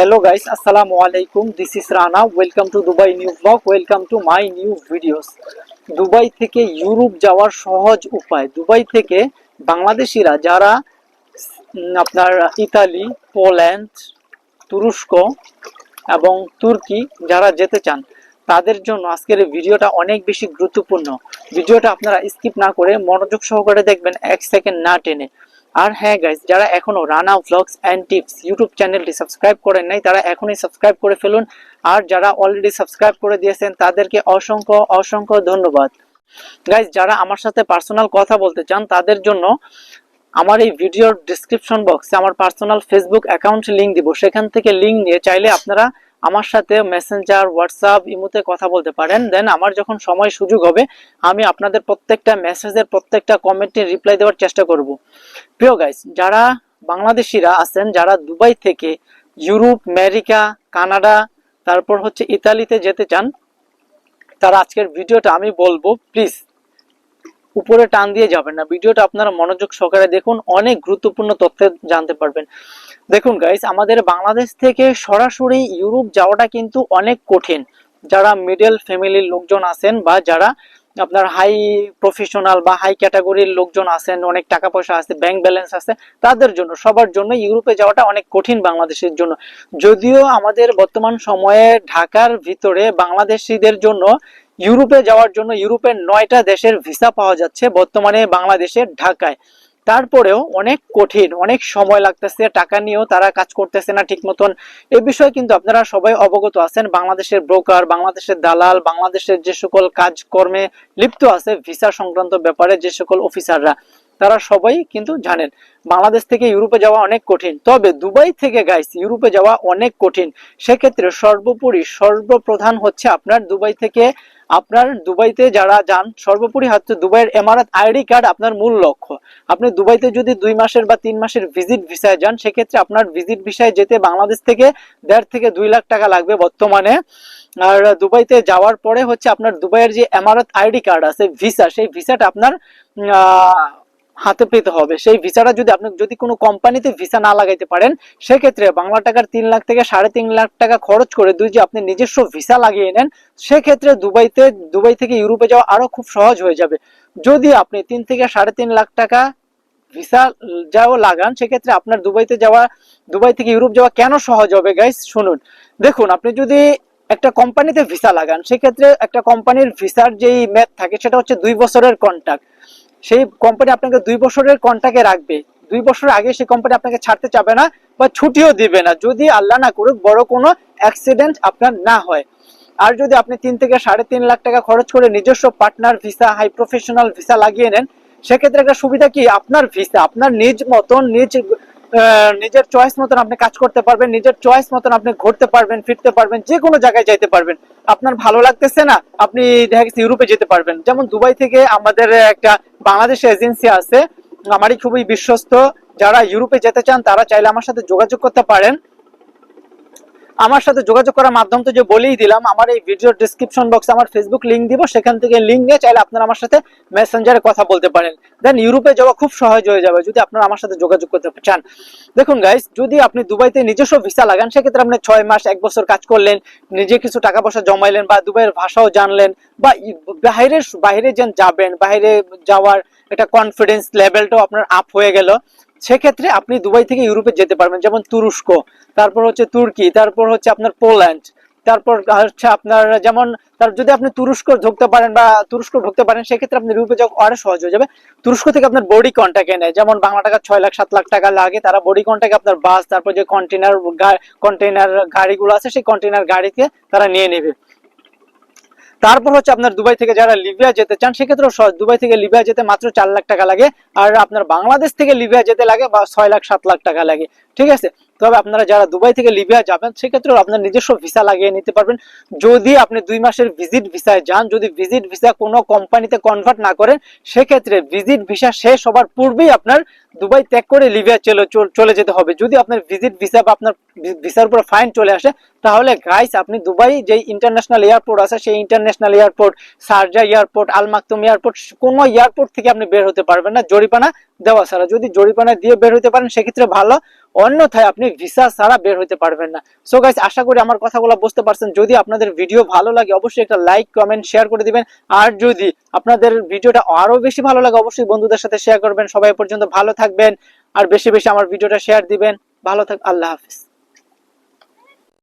hello guys আসসালামু আলাইকুম this is rana. Welcome to dubai new vlog. Welcome to my new videos. Dubai থেকে Europe যাওয়ার সহজ উপায়। দুবাই থেকে বাংলাদেশিরা যারা আপনার ইতালি, পোল্যান্ড, তুরস্ক এবং তুর্কি যারা যেতে চান, তাদের জন্য আজকের ভিডিওটা অনেক বেশি গুরুত্বপূর্ণ। ভিডিওটা আপনারা স্কিপ না করে মনোযোগ সহকারে দেখবেন, এক সেকেন্ড না টেনে। আর হ্যাঁ গাইজ যারা এখনও Rana vlogs and tips YouTube চ্যানেলটি সাবস্ক্রাইব করেন নাই, তারা এখনই সাবস্ক্রাইব করে ফেলুন। আর যারা অলরেডি সাবস্ক্রাইব করে দিয়েছেন, তাদেরকে অসংখ্য অসংখ্য ধন্যবাদ। গাইজ যারা আমার সাথে পার্সোনাল কথা বলতে চান, তাদের জন্য আমার এই ভিডিওর ডিসক্রিপশন বক্সে আমার পার্সোনাল ফেসবুক অ্যাকাউন্ট লিংক দিব। সেখান থেকে লিঙ্ক নিয়ে চাইলে আপনারা আমার সাথে মেসেঞ্জার হোয়াটসঅ্যাপ ইমোতে কথা বলতে পারেন। দেন আমার যখন সময় সুযোগ হবে, আমি আপনাদের প্রত্যেকটা মেসেজের প্রত্যেকটা কমেন্টে রিপ্লাই দেওয়ার চেষ্টা করব। প্রিয় গাইস যারা বাংলাদেশিরা আছেন, যারা দুবাই থেকে ইউরোপ, আমেরিকা, কানাডা, তারপর হচ্ছে ইতালিতে যেতে চান, তারা আজকের ভিডিওটা আমি বলব প্লিজ উপরে টান দিয়ে যাবেন না। ভিডিওটা আপনারা মনোযোগ সহকারে দেখুন, অনেক গুরুত্বপূর্ণ তথ্য জানতে পারবেন। দেখুন গাইস আমাদের বাংলাদেশ থেকে সরাসরি ইউরোপ যাওয়াটা কিন্তু অনেক কঠিন। যারা মিডল ফ্যামিলির লোকজন আছেন বা যারা আপনার হাই প্রফেশনাল বা হাই ক্যাটাগরির লোকজন আছেন, অনেক টাকা পয়সা আছে ব্যাংক ব্যালেন্স আছে, তাদের জন্য, সবার জন্য ইউরোপে যাওয়াটা অনেক কঠিন বাংলাদেশের জন্য। যদিও আমাদের বর্তমান সময়ে ঢাকার ভিতরে বাংলাদেশিদের জন্য ইউরোপে যাওয়ার জন্য ইউরোপের নয়টা দেশের ভিসা পাওয়া যাচ্ছে, বর্তমানে বাংলাদেশের ঢাকায়। তারপরেও অনেক কঠিন, অনেক সময় লাগতেছে, টাকা নিয়েও তারা কাজ করতেছে না ঠিক মতন এ বিষয়ে কিন্তু আপনারা সবাই অবগত আছেন, বাংলাদেশের ব্রোকার বাংলাদেশের দালাল, বাংলাদেশের যে সকল কাজকর্মে লিপ্ত আছে ভিসা সংক্রান্ত ব্যাপারে যে সকল অফিসাররা তারা সবাই কিন্তু জানেন। বাংলাদেশ থেকে ইউরোপে যাওয়া অনেক কঠিন। তবে দুবাই থেকে গাইস ইউরোপে যাওয়া অনেক কঠিন। সেক্ষেত্রে সর্বোপরি, সর্বপ্রধান হচ্ছে আপনার দুবাই থেকে, আপনার দুবাইতে যারা যান, সর্বোপরি হচ্ছে দুবাইয়ের এমারাত আইডি কার্ড আপনার মূল লক্ষ্য। আপনি দুবাইতে যদি দুই মাসের বা তিন মাসের ভিজিট ভিসায় যান, সেক্ষেত্রে আপনার ভিজিট ভিসায় যেতে বাংলাদেশ থেকে দেড় থেকে দুই লাখ টাকা লাগবে বর্তমানে। আর দুবাইতে যাওয়ার পরে হচ্ছে আপনার দুবাইয়ের যে এমারত আইডি কার্ড আছে ভিসা সেই ভিসাটা আপনার হাতে পেতে হবে। সেই ভিসাটা যদি আপনি, যদি কোনো কোম্পানিতে ভিসা না লাগাইতে পারেন, সেক্ষেত্রে বাংলা টাকার তিন লাখ থেকে সাড়ে তিন লাখ টাকা খরচ করে দুই যে আপনি নিজস্ব ভিসা লাগিয়ে নেন, সেক্ষেত্রে দুবাইতে, দুবাই থেকে ইউরোপে যাওয়া আরও খুব সহজ হয়ে যাবে। যদি আপনি তিন থেকে সাড়ে তিন লাখ টাকা ভিসা যাও লাগান, সেক্ষেত্রে আপনার দুবাইতে যাওয়া, দুবাই থেকে ইউরোপ যাওয়া কেন সহজ হবে গাইস শুনুন। দেখুন, আপনি যদি একটা কোম্পানিতে ভিসা লাগান, সেক্ষেত্রে একটা কোম্পানির ভিসার যেই ম্যাথ থাকে, সেটা হচ্ছে দুই বছরের কন্ট্রাক্ট সেই কোম্পানি আপনাকে দুই বছরের কন্ট্রাক্টে রাখবে। দুই বছর আগে সেই কোম্পানি আপনাকে ছাড়তে চাবে না বা ছুটিও দিবে না। যদি আল্লাহ না করুক, বড় কোনো অ্যাক্সিডেন্ট আপনার না হয়। আর যদি আপনি তিন থেকে সাড়ে তিন লাখ টাকা খরচ করে নিজস্ব partner visa high professional visa লাগিয়ে নেন, সেক্ষেত্রে একটা সুবিধা কি? আপনার ভিসা আপনার নিজ মতন, নিজ নিজের চয়েস মতন আপনি কাজ করতে পারবেন, নিজের চয়েস মতন আপনি ঘুরতে পারবেন, ফিরতে পারবেন যে কোনো জায়গায় যাইতে পারবেন। আপনার ভালো লাগতেছে না, আপনি দেখা গেছে ইউরোপে যেতে পারবেন। যেমন দুবাই থেকে আমাদের একটা বাংলাদেশ এজেন্সি আছে, আমারই খুবই বিশ্বস্ত, যারা ইউরোপে যেতে চান তারা চাইলে আমার সাথে যোগাযোগ করতে পারেন। আমার সাথে যোগাযোগ করার মাধ্যম তো যে বলেই দিলাম, আমার এই ভিডিওর ডিসক্রিপশন বক্সে আমার ফেসবুক লিঙ্ক দিব, সেখান থেকে লিঙ্ক নিয়ে চাইলে আপনারা আমার সাথে মেসেঞ্জারে কথা বলতে পারেন। দেন ইউরোপে যাওয়া খুব সহজ হয়ে যাবে যদি আপনারা আমার সাথে যোগাযোগ করতে চান। দেখুন গাইস যদি আপনি দুবাইতে নিজস্ব ভিসা লাগান, সেক্ষেত্রে আপনি ছয় মাস, এক বছর কাজ করলেন, নিজে কিছু টাকা পয়সা জমাইলেন বা দুবাইয়ের ভাষাও জানলেন, বা বাইরের বাইরে যেন যাবেন বাইরে যাওয়ার একটা কনফিডেন্স লেভেলটাও আপনার আপ হয়ে গেল। সেক্ষেত্রে আপনি দুবাই থেকে ইউরোপে যেতে পারবেন, যেমন তুরস্ক, তারপর হচ্ছে তুর্কি, তারপর হচ্ছে আপনার পোল্যান্ড, তারপর হচ্ছে আপনার যেমন, তার যদি আপনি তুরস্ক ঢুকতে পারেন বা তুরস্ক ঢুকতে পারেন, সেক্ষেত্রে আপনি ইউরোপে যাওয়া আরও সহজ হয়ে যাবে। তুরস্ক থেকে আপনার বডি কন্ট্যাক্টে নেয় যেমন বাংলা টাকা ছয় লাখ, সাত লাখ টাকা লাগে, তারা বডি কন্ট্যাক্ট আপনার বাস তারপর যে কন্টেনার কন্টেনার গাড়িগুলো আছে, সেই কন্টেনার গাড়িতে তারা নিয়ে নেবে। তারপর হচ্ছে আপনার দুবাই থেকে যারা লিবিয়া যেতে চান, সেক্ষেত্রেও দুবাই থেকে লিবিয়া যেতে মাত্র চার লাখ টাকা লাগে। আর আপনার বাংলাদেশ থেকে লিবিয়া যেতে লাগে বা ছয় লাখ, সাত লাখ টাকা লাগে। ঠিক আছে? তবে আপনারা যারা দুবাই থেকে লিবিয়া যাবেন, সেক্ষেত্রেও আপনার নিজস্ব ভিসা লাগিয়ে নিতে পারবেন। যদি আপনি দুই মাসের ভিজিট ভিসায় যান, যদি ভিজিট ভিসা কোনো কোম্পানিতে কনভার্ট না করেন, সেক্ষেত্রে ভিজিট ভিসা শেষ হবার পূর্বেই আপনার দুবাই ত্যাগ করে লিবিয়া চলে চলে যেতে হবে। যদি আপনার ভিজিট ভিসা বা আপনার ভিসার উপর ফাইন চলে আসে, তাহলে গাইস আপনি দুবাই যে ইন্টারন্যাশনাল এয়ারপোর্ট আছে, সেই international airport Sharjah airport Al Maktoum airport কোনো এয়ারপোর্ট থেকে আপনি বের হতে পারবেন না। জরিপানা দেওয়া ছাড়া। যদি জরিপানা দিয়ে বের হতে পারেন, সেক্ষেত্রে ভালো। অন্যথায় আপনি ভিসা ছাড়া বের হতে পারবেন না। সো গাইস আশা করি আমার কথাগুলো বুঝতে পারছেন। যদি আপনাদের ভিডিও ভালো লাগে, অবশ্যই একটা লাইক কমেন্ট শেয়ার করে দিবেন। আর যদি আপনাদের ভিডিওটা আরও বেশি ভালো লাগে, অবশ্যই বন্ধুদের সাথে শেয়ার করবেন। সবাই পর্যন্ত ভালো থাকবেন। আর বেশি বেশি আমার ভিডিওটা শেয়ার দিবেন। ভালো থাক আল্লাহ হাফিজ।